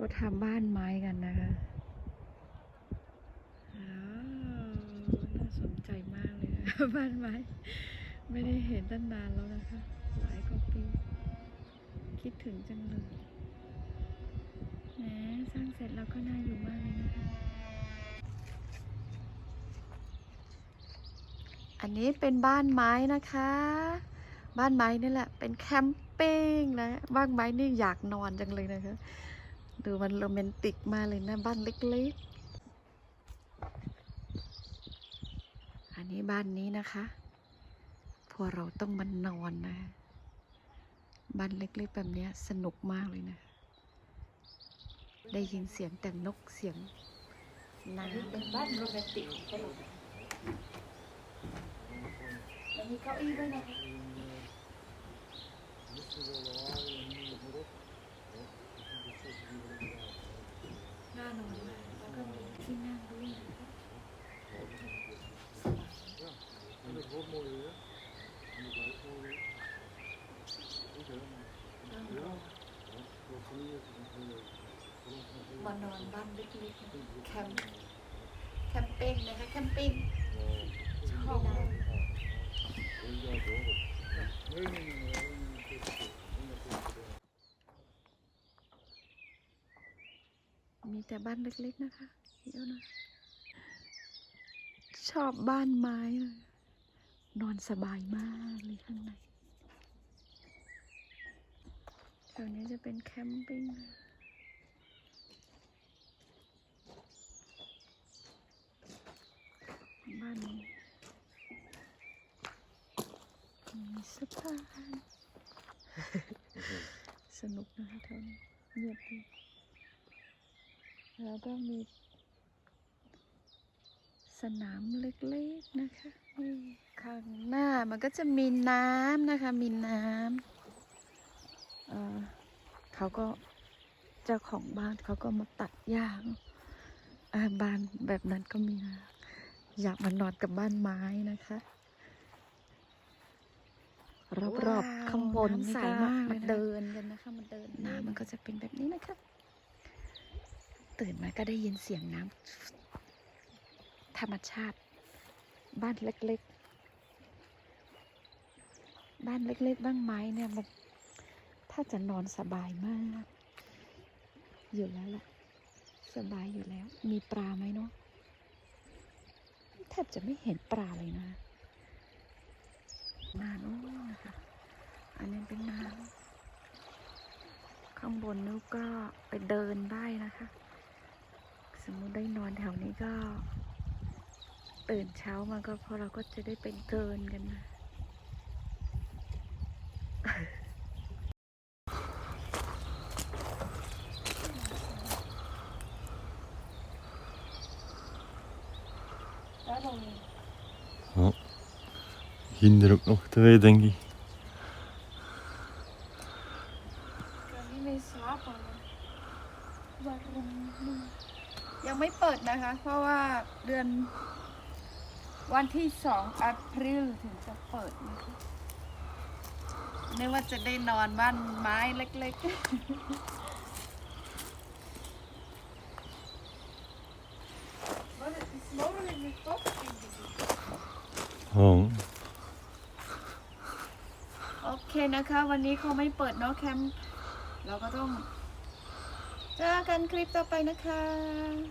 เขาทำบ้านไม้กันนะคะอ้าวน่าสนใจมากเลยนะบ้านไม้ ไม่ได้เห็นตั้งนานแล้วนะคะ หลายกว่าปี คิดถึงจังเลยแหมสร้างเสร็จแล้วก็น่าอยู่มากเลยนะคะ อันนี้เป็นบ้านไม้นะคะ บ้านไม้นี่แหละ เป็นแคมปิ้งนะ บ้านไม้นี่อยากนอนจังเลยนะคะ ดูมันโรแมนติกมากเลยนะบ้านเล็กๆ อันนี้บ้านนี้นะคะพวกเราต้องมานอนนะ บ้านเล็กๆแบบเนี้ยสนุกมากเลยนะ ได้ยินเสียงแต่นกเสียงน้ำเป็นบ้านโรแมนติกใช่ไหมแล้วมีเก้าอี้ด้วยนะคะ น่านอนมาแล้วก็มีที่นั่งด้วยมานอนบ้านเล็กๆแคมป์แคมปิ้งนะคะแคมปิ้งชอบมา แต่บ้านเล็กๆนะคะเดี๋ยวนะชอบบ้านไม้เลยนอนสบายมากเลยข้างในแถวนี้จะเป็นแคมปิ้งนะบ้านนี้มีสะพานสนุกนะคะแถวนี้เงียบดี แล้วก็มีสนามเล็กๆนะคะนี่ข้างหน้ามันก็จะมีน้ำนะคะ มีน้ำเอ่อเขาก็เจ้าของบ้านเขาก็มาตัดหญ้าอ่าบ้านแบบนั้นก็มีนะอยากมานอนกับบ้านไม้นะคะรอบๆข้างบนนี่ก็มาเดินกันนะคะมาเดินน้ำมันก็จะเป็นแบบนี้นะคะ ตื่นมาก็ได้ยินเสียงน้ำธรรมชาติ บ้านเล็กๆ บ้านเล็ก ๆ บ้านไม้เนี่ยมันถ้าจะนอนสบายมาก อยู่แล้วล่ะ สบายอยู่แล้ว มีปลาไหมเนาะแทบจะไม่เห็นปลาเลยนะนาโน้นนะคะอันนี้เป็นน้ำข้างบนนู้ก็ไปเดินได้นะคะ มมุติได้นอนแถวนี้ก็ ตื่นเช้ามาก็พอเราก็จะได้ไปเดินกันนะ Ginder ook nog twee, denk ik. ยังไม่เปิดนะคะ เพราะว่าเดือน วันที่สองอัพริลถึงจะเปิดนะคะนึกว่าจะได้นอนบ้านไม้เล็กๆ Oh. โอเคนะคะ วันนี้เขาไม่เปิดเนาะแคมป์เราก็ต้อง เจอกันคลิปต่อไปนะคะ